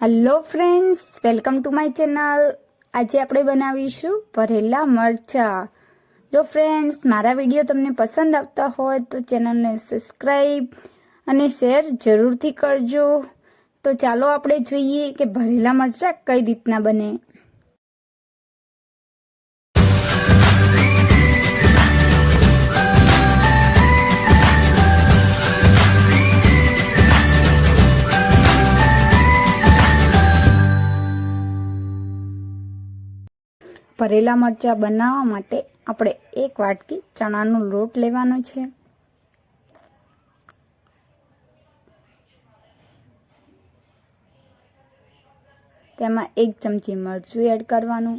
Hello friends welcome to my channel આજે આપણે બનાવીશું ભરેલા મરચા. જો ફ્રેન્ડ્સ મારા વીડિયો તમને પસંદ આવતા હોય તો ચેનલને સબસ્ક્રાઈબ અને શેર જરૂરથી કરજો. તો ચાલો આપણે જોઈએ કે ભરેલા મરચા કઈ રીતના બને. ભરેલા મરચાં બનાવવા માટે આપણે એક વાટકી ચણાનો લોટ લેવાનો છે. તેમાં એક ચમચી મરચું એડ કરવાનું.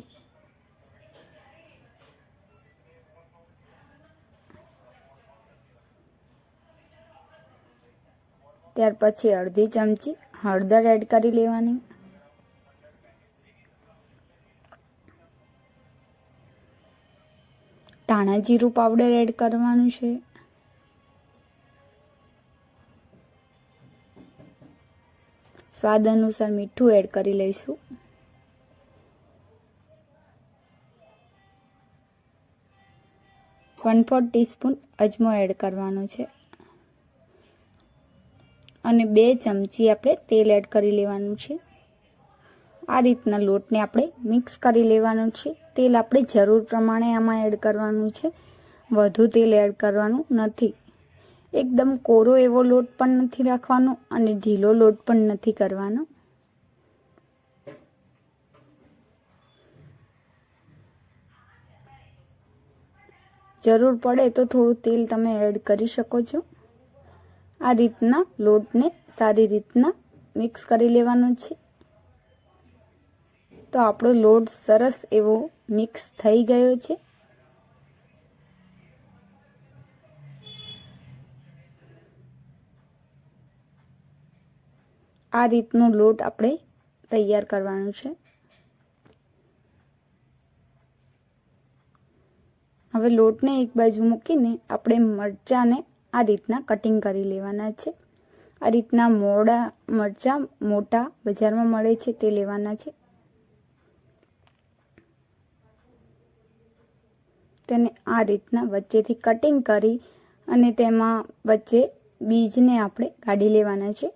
ત્યાર પછી અડધી ચમચી હળદર એડ કરી લેવાની. ધાણા જીરું પાવડર એડ કરવાનું છે. સ્વાદ અનુસાર મીઠું એડ કરી લઈશું. વન ફોર્થ ટીસ્પૂન અજમો એડ કરવાનો છે. અને બે ચમચી આપણે તેલ એડ કરી લેવાનું છે. આ રીતના લોટને આપણે મિક્સ કરી લેવાનું છે. તેલ આપણે જરૂર પ્રમાણે આમાં એડ કરવાનું છે. વધુ તેલ એડ કરવાનું નથી. એકદમ કોરો એવો લોટ પણ નથી રાખવાનો અને ઢીલો લોટ પણ નથી કરવાનો. જરૂર પડે તો થોડું તેલ તમે એડ કરી શકો છો. આ રીતના લોટને સારી રીતના મિક્સ કરી લેવાનો છે. તો આપણો લોટ સરસ એવો મિક્સ થઈ ગયો છે. આ રીતનો લોટ આપણે તૈયાર કરવાનો છે. હવે લોટને એક બાજુ મૂકીને આપણે મરચાંને આ રીતના કટિંગ કરી લેવાના છે. આ રીતના મોડા મરચાં મોટા બજારમાં મળે છે તે લેવાના છે. તેને આ રીતના વચ્ચેથી કટિંગ કરી અને તેમાં વચ્ચે બીજને આપણે કાઢી લેવાના છે.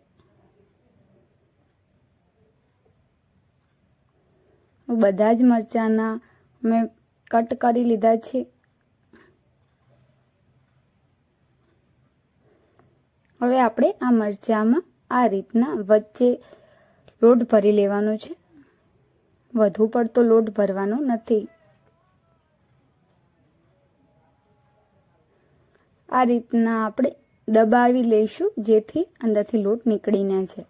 બધા જ મરચાંના મેં કટ કરી લીધા છે. હવે આપણે આ મરચાંમાં આ રીતના વચ્ચે લોટ ભરી લેવાનો છે. વધુ પડતો લોટ ભરવાનો નથી. આ રીતના આપણે દબાવી લઈશું, જેથી અંદરથી લોટ નીકળી ના જાય.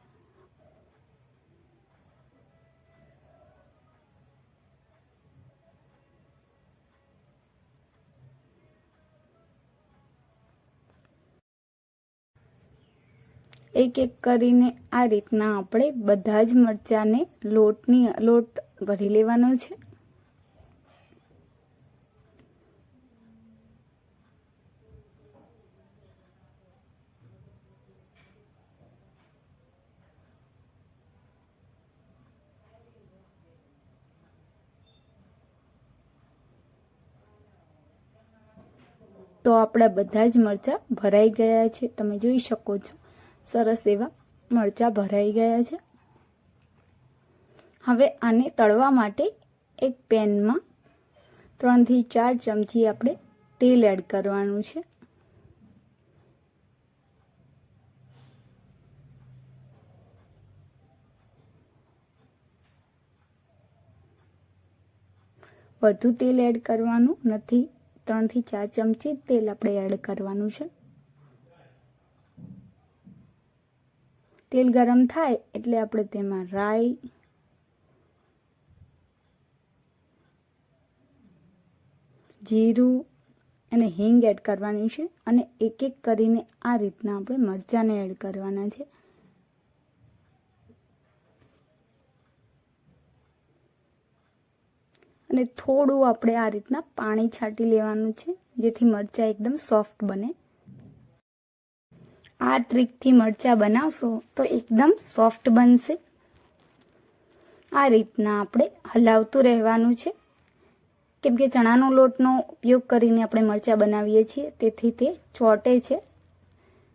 એક એક કરીને આ રીતના આપણે બધા જ મરચાંને લોટની, લોટ ભરી લેવાનો છે. તો આપણા બધા જ મરચાં ભરાઈ ગયા છે. તમે જોઈ શકો છો. સરસ એવા મરચાં ભરાઈ ગયા છે. હવે આને તળવા માટે એક પેનમાં ત્રણથી ચાર ચમચી આપણે તેલ એડ કરવાનું છે. વધુ તેલ એડ કરવાનું નથી. ત્રણથી ચાર ચમચી તેલ આપણે એડ કરવાનું છે. તેલ ગરમ થાય એટલે આપણે તેમાં રાઈ, જીરું અને હિંગ એડ કરવાની છે અને એક એક કરીને આ રીતના આપણે મરચાંને એડ કરવાના છે. અને થોડું આપણે આ રીતના પાણી છાંટી લેવાનું છે, જેથી મરચાં એકદમ સોફ્ટ બને. આ ટ્રીકથી મરચાં બનાવશો તો એકદમ સોફ્ટ બનશે. આ રીતના આપણે હલાવતું રહેવાનું છે. કેમ કે ચણાનો લોટનો ઉપયોગ કરીને આપણે મરચાં બનાવીએ છીએ, તેથી તે ચોટે છે.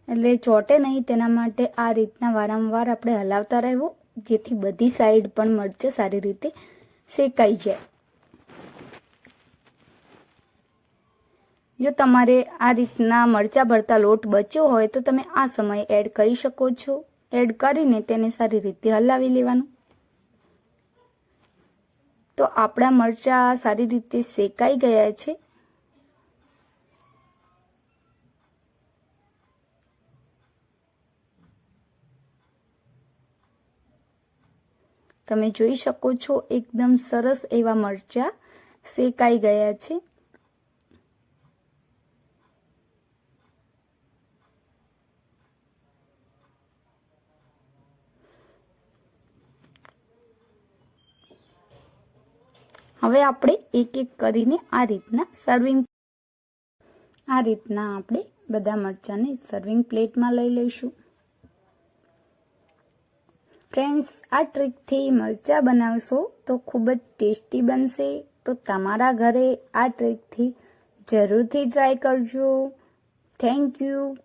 એટલે ચોટે નહીં, તેના માટે આ રીતના વારંવાર આપણે હલાવતા રહેવું, જેથી બધી સાઈડ પણ મરચાં સારી રીતે શેકાઈ જાય. જો તમારે આ રીતના મરચાં ભરતા લોટ બચ્યો હોય તો તમે આ સમયે એડ કરી શકો છો. એડ કરીને તેને સારી રીતે હલાવી લેવાનું. તો આપણા મરચાં સારી રીતે શેકાઈ ગયા છે. તમે જોઈ શકો છો, એકદમ સરસ એવા મરચાં શેકાઈ ગયા છે. હવે આપણે એક એક કરીને આ રીતના સર્વિંગ આ રીતના આપણે બધા મરચાંને સર્વિંગ પ્લેટમાં લઈ લઈશું. ફ્રેન્ડ્સ આ ટ્રીકથી મરચાં બનાવશો તો ખૂબ જ ટેસ્ટી બનશે. તો તમારા ઘરે આ ટ્રીકથી જરૂરથી ટ્રાય કરજો. Thank you